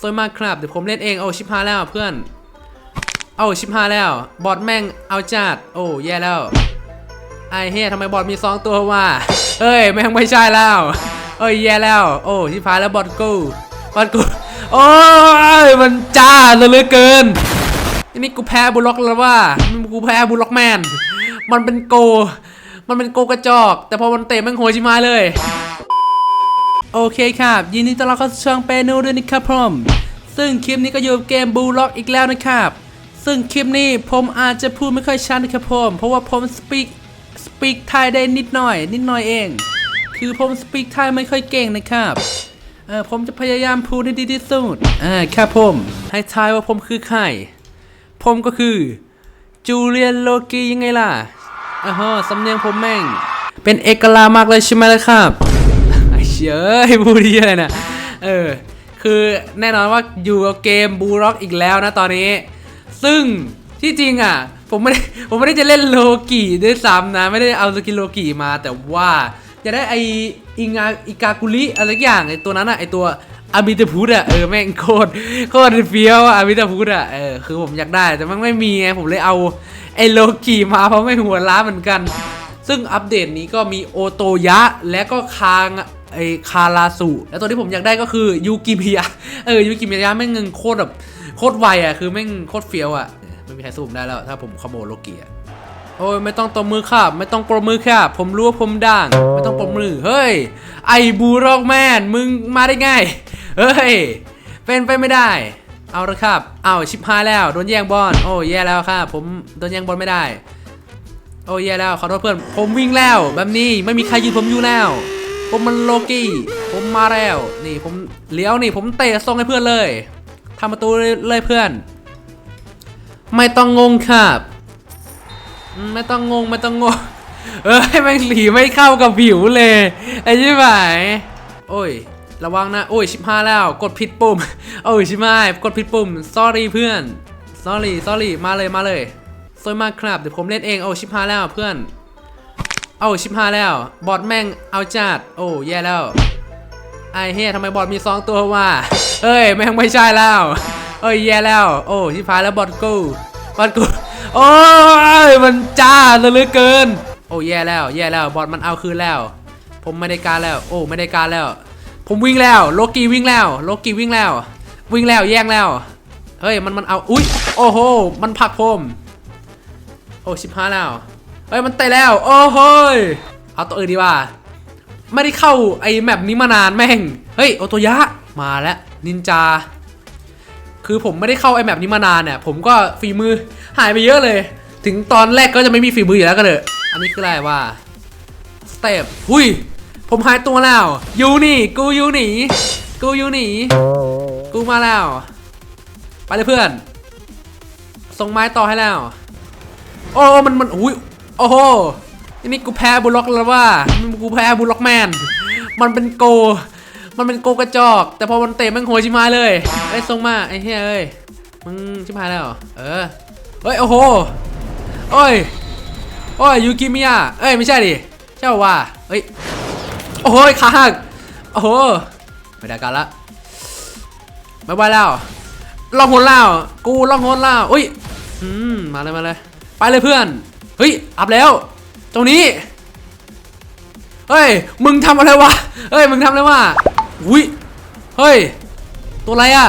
สวยมากครับ เดี๋ยวผมเล่นเอง โอ้ชิบหายแล้วเพื่อนเอาชิบหายแล้ว บอทแม่งเอาจัด โอ้แย่แล้ว ไอเฮียทำไมบอทมีสองตัววะเอ้ยแม่งไม่ใช่แล้วเอ้ยแย่แล้ว โอ้ชิบหายแล้วบอทกูบอทกู โอ้ยมันจ้าเหลือเกินนี่กูแพ้บุล็อกแล้วว่ากูแพ้บุลล็อกแมน มันเป็นโก มันเป็นโกกระจอก แต่พอมันเตะแม่งโหยชิมาเลย โอเคครับ ยินดีต้อนรับเข้าสู่ช่องเปนูด้วยนะครับผมซึ่งคลิปนี้ก็อยู่เกมบูล็อกอีกแล้วนะครับ ซึ่งคลิปนี้ผมอาจจะพูดไม่ค่อยชัดนะครับผมเพราะว่าผมสปีกสปีกไทยได้นิดหน่อย นิดหน่อยเอง คือผมสปีกไทยไม่ค่อยเก่งนะครับเออผมจะพยายามพูดให้ดีที่สุดอ่าครับผม ให้ทายว่าผมคือใครผมก็คือจูเลียนโลกียังไงล่ะอ้าวสำเนียงผมแม่ง เป็นเอกลักษณ์มากเลยใช่ไหมล่ะครับ เชี่ยเอ้ยพูดเยอะนะเออ คือแน่นอนว่าอยู่กับเกมบูร็อกอีกแล้วนะตอนนี้ ซึ่งที่จริงอะ ผมไม่ได้ผมไม่ได้จะเล่นโลกิด้วยซ้ำนะ ไม่ได้เอาสกินโลกิมาแต่ว่าจะได้ไออิงาอิกากุริอะไรอย่างไอตัวนั้นอะไอตัวอาบิตาพุทอะเออแม่งโคตรโคตรเฟี้ยวอาบิตาพุทอะเออคือผมอยากได้แต่มันไม่มีไงผมเลยเอาไอโลกิมาเพราะไม่หัวล้าเหมือนกันซึ่งอัปเดตนี้ก็มีโอโตยะและก็คาง ไอคาราสุ และตัวที่ผมอยากได้ก็คือยูกิมิยะ เออยูกิมิยะแม่งเงินโคตรแบบโคตรไวอะ คือแม่งโคตรเฟี้ยวอะ ไม่มีใครสู้ผมได้แล้วถ้าผมขโมยโลกิอะโอ้ยไม่ต้องตบมือครับไม่ต้องปรบมือครับผมรู้ว่าผมด่างไม่ต้องปรบมือ เฮ้ย ไอบูร็อกแมน มึงมาได้ไง เฮ้ย เป็นไปไม่ได้ เอาละครับ เอาชิบหายแล้ว โดนแย่งบอล โอ้ยแย่แล้วครับผมโดนแย่งบอลไม่ได้ โอ้ยแย่แล้ว ขอโทษเพื่อน ผมวิ่งแล้ว แบบนี้ไม่มีใครยืนผมอยู่แล้ว ผมมันโลกี้ผมมาแล้ว นี่ผมเลี้ยวนี่ผมเตะส่งให้เพื่อนเลยทำประตูเลยเพื่อน ไม่ต้องงงครับ ไม่ต้องงงไม่ต้องงง เอ้ยแม่งสีไม่เข้ากับผิวเลย ไอ้ชิบหายโอ้ย ระวังนะ โอ้ยชิบหาแล้ว กดผิดปุ่ม โอ้ยชิบหายกดผิดปุ่ม sorry เพื่อน sorry sorry มาเลยมาเลยสวยมากครับ เดี๋ยวผมเล่นเอง โอ้ชิบหาแล้วเพื่อน โอ้ชิบหายแล้ว บอทแม่งเอาจัดโอ้แย่แล้ว ไอ้เฮียทำไมบอทมีสองตัววะเอ้ยแม่งไม่ใช่แล้ว เอ้ยแย่แล้ว โอ้ชิบหายแล้วบอทกูบอทกูโอ้ยมันจ้าเหลือเกิน โอ้แย่แล้ว แย่แล้วบอทมันเอาคืนแล้ว ผมไม่ได้การแล้ว โอ้ไม่ได้การแล้ว ผมวิ่งแล้ว โลกีวิ่งแล้ว โลกีวิ่งแล้ว วิ่งแล้วแย่งแล้วเฮ้ยมันมันเอาอุ้ยโอ้โหมันผักผมโอ้ชิบหายแล้ว เฮ้ยมันเตะแล้ว โอ้โหเอาตัวอื่นดีว่า ไม่ได้เข้าไอ้แมปนี้มานานแม่ง เฮ้ยโอโตยะมาแล้วนินจา คือผมไม่ได้เข้าไอ้แมปนี้มานานเนี่ย ผมก็ฝีมือหายไปเยอะเลย ถึงตอนแรกก็จะไม่มีฝีมืออยู่แล้วก็เถอะ อันนี้คืออะไรว่าสเตปหุยผมหายตัวแล้วยูนี่กูยูหนีกูยูหนีกูมาแล้ว ไปเลยเพื่อน ส่งไม้ต่อให้แล้ว โอ้มันมันอุ้ย โอ้โหนี่กูแพ้บุล็อกแล้วว่ากูแพ้บุล็อกแมน มันเป็นโก มันเป็นโกกระจอก แต่พอมันเตะมันโหยชิมายเลยไอ้ยส่งมาไอ้เฮ้ยเอ้ยมึงชิมายแล้วเหรอเออเฮ้ยโอ้โหโอ้ยโอ้ยยูกิมิยะเอ้ยไม่ใช่ดิใช่าวว่าเฮ้ยโอ้โหขาหักโอ้โหไม่ได้การละไม่ไหวแล้วล่องหนแล้วกูล่องหนแล้วอุ้ยอืมมาเลยมาเลย ไปเลยเพื่อน เฮ้ย อัพแล้ว ตรงนี้ เฮ้ย มึงทำอะไรวะ เฮ้ย มึงทำอะไรวะอุ้ย เฮ้ย ตัวอะไรอะ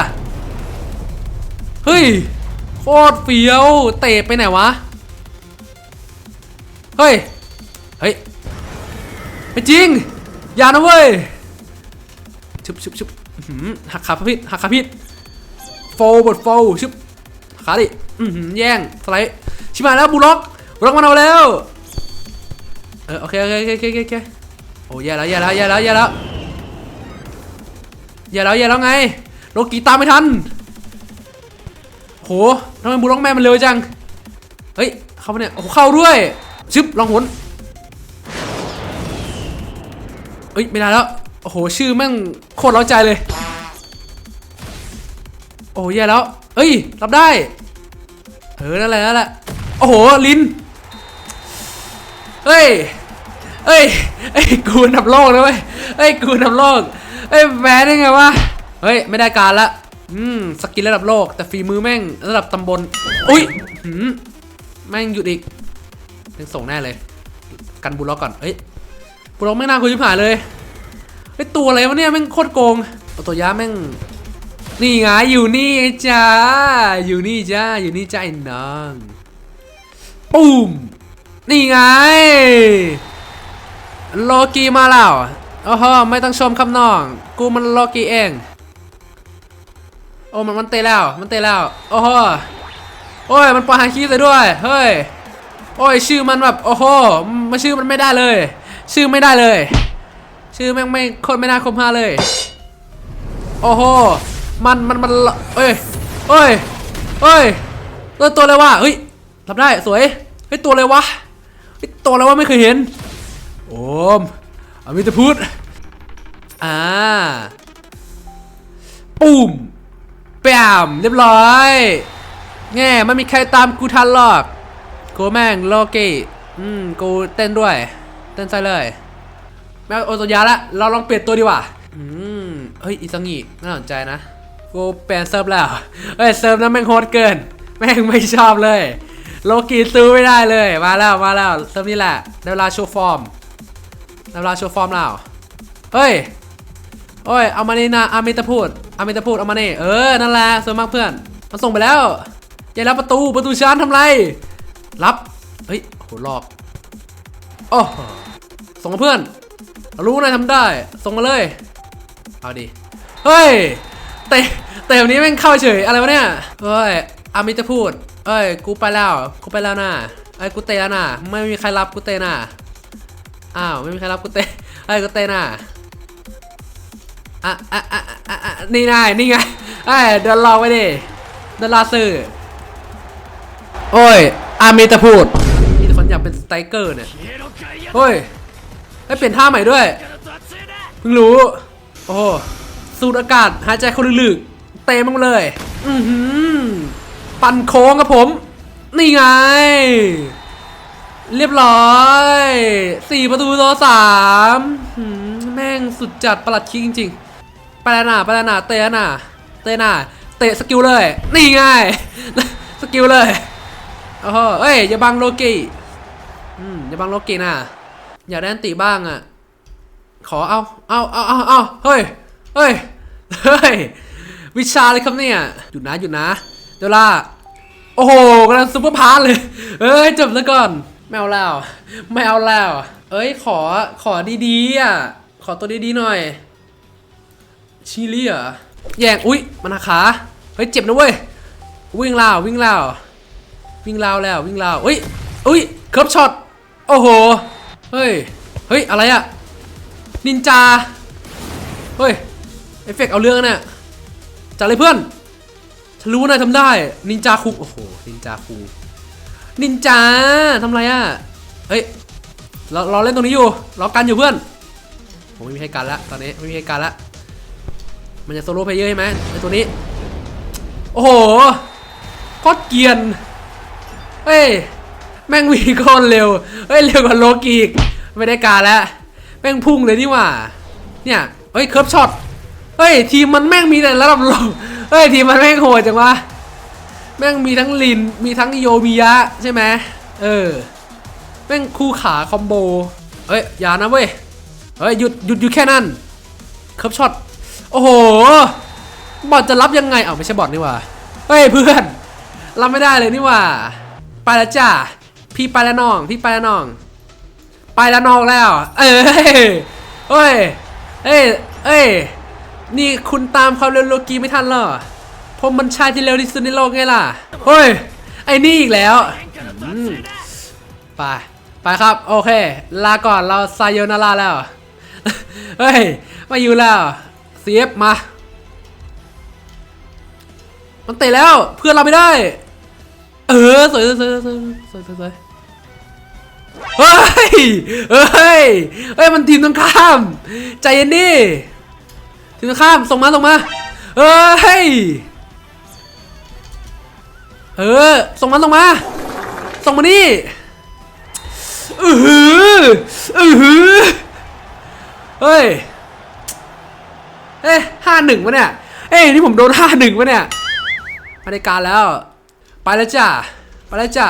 เฮ้ย โคตรเฟี้ยว เตะไปไหนวะ เฮ้ย เฮ้ย ไม่จริง อย่านะเว้ยชุบชุบชุบอื้อหือหักขาพิษหักขาพิษโฟบดโฟชุบขาดิอือหือแย่ง สไลด์ ชิบหาแล้วบูล็อก บล็อกมันเอาแล้วเออโอเคโอเคโอเคโอเคโอเคโอ้แย่แล้วแย่แล้วแย่แล้วแย่แล้วแย่แล้วแย่แล้วไงโลกีตามไม่ทันโหทำไมบูล็อกแม่มันเร็วจังเฮ้ยเข้ามาเนี่ยโอ้เข้าด้วยชึบลองหนเอ้ยไม่ได้แล้วโอ้โหชื่อแม่งโคตรเร้าใจเลย โอ้แย่แล้วเฮ้ยรับได้เออนั่นแหละนั่นแหละโอ้โหลิน เฮ้ยเฮ้ยเฮ้ยกูนดับโลกนะเว้ยเฮ้ยกูนดับโลกเฮ้ยแพ้ได้ไงวะเฮ้ยไม่ได้การละอืมสกิลระดับโลก แต่ฝีมือแม่งระดับตำบลอุ้ยหืมแม่งหยุดอีกยังส่งแน่เลย กันบุล็อกก่อนเอ้ยบุล็อกไม่งน่าคุยชิบหายเลยไอ้ยตัวอะไรวะเนี่ยแม่งโคตรโกงเอาตัวยาแม่งนี่ไงอยู่นี่จ้าอยู่นี่จ้าอยู่นี่จ้าไอ้น้องปุ้ม นี่ไง โลกีมาแล้วโอ้โหไม่ต้องชมคำนอง กูมันโลกีเอง โอ้มันมันเตะแล้ว มันเตะแล้ว โอ้โห โอ้ย มันปล่อยฮาคิเลยด้วย เฮ้ย โอ้ย ชื่อมันแบบ โอ้โห มันชื่อมันไม่ได้เลย ชื่อไม่ได้เลย ชื่อแม่งไม่โคนไม่น่าคมหาเลย โอ้โห มันมันมันเอ้ยเอ้ยเอ้ยตัวตัวอะไรวะเฮ้ยทำได้ สวย เฮ้ย ตัวอะไรวะ ตัวอะไรวะไม่เคยเห็น โอมอมิตรพุทธอ่าปุ่มแปมเรียบร้อยแง่ไม่มีใครตามกูทันหรอกกูแม่งโลกิอืมกูเต้นด้วย เต้นใส่เลยแม่โอโซยาละเราลองเปลี่ยนตัวดีกว่าอืมเฮ้ยอิซังิน่าสนใจนะกูเปลี่ยนเซิร์ฟแล้วเฮ้ยเซิร์ฟนั้นแม่งโหดเกิน แม่งไม่ชอบเลย โลกีซื้อไม่ได้เลย มาแล้วมาแล้วเซิร์ฟนี้แหละได้เวลาโชว์ฟอร์มได้เวลาโชว์ฟอร์มแล้วเฮ้ยโอ้ยเอามานี่นะอามิตาพูดอามิตาพูดเอามานี่เออนั่นแหละสวยมากเพื่อนมันส่งไปแล้วอย่ารับประตูประตูชานทำไร รับเฮ้ยโหหลอกโอ้ส่งมาเพื่อนรู้นายทำได้ ส่งมาเลย เอาดิ เฮ้ย เตะเตะแบบนี้แม่งเข้าเฉย อะไรวะเนี่ย เฮ้ยอามิจะพูด เอ้ย กูไปแล้ว กูไปแล้วนะไอ้ย กูเตะแล้วนะไม่มีใครรับกูเตะนะอ้าว ไม่มีใครรับกูเตะไอ้ย กูเตะนะอะอะอะอะอะนี่ไงนี่ไงไอ้ยเดินรอไว้ดิ เดินรอซื้อโอ้ย อามิจะพูด มีแต่คนอยากเป็นสไตเกอร์เนี่ยเฮ้ยได้เปลี่ยนท่าใหม่ด้วย เพิ่งรู้ โอ้สูดอากาศ หายใจเข้าลึกๆ เตะมันเลย อือหือ ปั่นโค้งครับผม นี่ไง เรียบร้อยสี่ประตูต่อสามแม่งสุดจัดประหลัดคิกจริงๆไปแล้วน่ะไปแล้วน่ะเตะน่ะเตะน่ะเตะสกิลเลย นี่ไงสกิลเลยโอ้โหเอ้ยอย่าบังโลกิอืมอย่าบังโลกิน่ะอยากได้อันติบ้างอะ ขอเอาเอาเอาเอาเอาเฮ้ยเฮ้ยเฮ้ยวิชาเลยครับเนี่ยหยุดนะหยุดนะ เดล่า โอ้โหกำลังซุปเปอร์พาร์ทเลย เอ้ยจบซะก่อน ไม่เอาแล้วไม่เอาแล้วเอ้ยขอขอดีๆอะ ขอตัวดีๆหน่อย ชิลี่เหรอแย่งอุ๊ยมันหักขา เฮ้ยเจ็บนะเว้ย วิ่งลาววิ่งลาววิ่งลาวแล้ววิ่งลาวอุ้ยอุ้ยเคิร์ฟช็อต โอ้โห เฮ้ย เฮ้ย อะไรอะนินจา เฮ้ย เอฟเฟกต์เอาเรื่องเนี่ยจัดเลยเพื่อน รู้ว่านายทำได้ นินจาคุโอ้โห นินจาคุนินจาทำไรอะเฮ้ยเราเราเล่นตรงนี้อยู่เรากันอยู่เพื่อนผมไม่มีใครกันละตอนนี้ไม่มีใครกันละมันจะโซโล่เพลเยอร์ใช่ไหมในตัวนี้ โอ้โหโคตรเกียนเฮ้ยแม่งวีโคนเร็วเฮ้ยเร็วกว่าโลกอีกไม่ได้การแล้วแม่งพุ่งเลยนี่ว่า เนี่ยเฮ้ยเคิร์ฟช็อตเฮ้ยทีมมันแม่งมีแต่ระดับโลก เฮ้ยทีมมันแม่งโหดจังวะแม่งมีทั้งลินมีทั้งโยมิยะใช่ไหมเออแม่งคู่ขาคอมโบเฮ้ยอย่านะเว้ยเฮ้ยหยุดหยุดหยุดแค่นั้นเคิร์ฟช็อตโอ้โหบอทจะรับยังไงอ้าไม่ใช่บอทนี่ว่าเฮ้ยเพื่อนรับไม่ได้เลยนี่ว่าไปแล้วจ้าพี่ไปแล้วน้องพี่ไปแล้วน้อง ไปแล้วน้องแล้ว เอ้ยเฮ้ยเอ้ยเอ้ย นี่คุณตามความเร็วโลกีไม่ทันเหรอผมมันชายที่เร็วที่สุดในโลกไงล่ะ เฮ้ย ไอ้นี่อีกแล้วไป ไปครับ โอเค ลาก่อนเราซายโยนาราแล้ว เฮ้ย มาอยู่แล้วเสียบมา มันเตะแล้ว เพื่อนเราไม่ได้ เออ สวยสวยสวยสวยสวยสวยสวยเฮ้ย เฮ้ย เฮ้ย มันทีมตรงข้าม ใจเย็นดิ ทีมตรงข้ามส่งมาส่งมาเฮ้ยเออส่งมาส่งมาส่งมานี่อือหืออือหือเฮ้ยเอ้ห้าหนึ่งวะเนี่ยเอ้ยนี่ผมโดนท่าหนึ่งวะเนี่ยไม่ได้การแล้ว ไปแล้วจ้าไปแล้วจ้า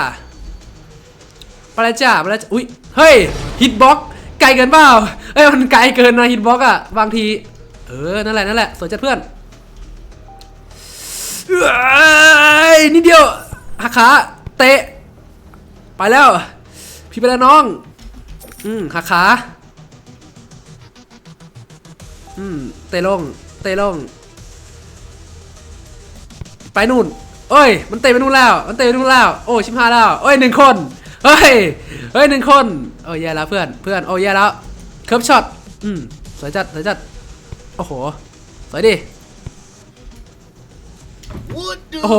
ไปแล้วจ้าไปแล้วจ้าอุ้ยเฮ้ยฮิตบ็อกไกลเกินเปล่าเอ้ยมันไกลเกินนะฮิตบ็อกอะบางที เออ นั่นแหละ นั่นแหละ สวยจัดเพื่อนเอ้ยนิดเดียวหักขาเตะ ไปแล้ว พี่ไปแล้วน้อง อืมหักขาอืม เตะลง เตะลง ไปนู่น เอ้ย มันเตะไปนู่นแล้ว มันเตะไปนู่นแล้ว โอ้ ชิบหายแล้ว เอ้ยหนึ่งคน เฮ้ย เฮ้ยหนึ่งคน โอ้ยแย่แล้วเพื่อน เพื่อน โอ้ยแย่แล้ว เคิร์ฟช็อต อืมสวยจัดสวยจัด โอ้โห สวยดิ What the โอ้โห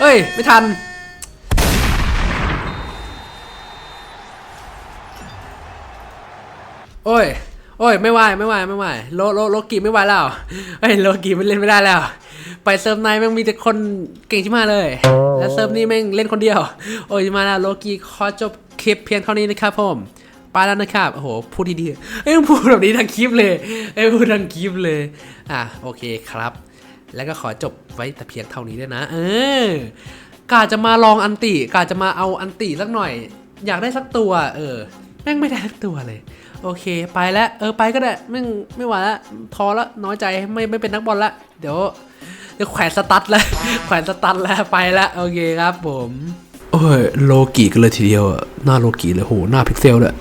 เฮ้ย ไม่ทัน โอ้ย โอ้ย ไม่ไหว ไม่ไหว ไม่ไหว โล โล โลกีไม่ไหวแล้วเฮ้ย โลกีมันเล่นไม่ได้แล้ว ไปเซิร์ฟในแม่งมีแต่คนเก่งชิมาเลย และเซิร์ฟนี้แม่งเล่นคนเดียว โอ้ย มาแล้วโลกีขอจบคลิปเพียงเท่านี้นะครับผม ไปแล้วนะครับ โอ้โห พูดดีๆเอ้ยพูดแบบนี้ทั้งคลิปเลยเอ้ยพูดทั้งคลิปเลย อะ โอเคครับ แล้วก็ขอจบไว้แต่เพียงเท่านี้ด้วยนะ เออกาจะมาลองอันติกาจะมาเอาอันติสักหน่อย อยากได้สักตัว เออ แม่งไม่ได้สักตัวเลย โอเค ไปแล้วเออ ไปก็ได้ แม่งไม่ไหวละพอละน้อยใจ ไม่ไม่เป็นนักบอลละ เดี๋ยวเดี๋ยวแขวนสตั๊ดแล้ว แขวนสตั๊ดแล้ว ไปละโอเคครับผม โอ้ย โลกิกันเลยทีเดียวอะหน้าโลกิเลยโห หน้าพิกเซลเลย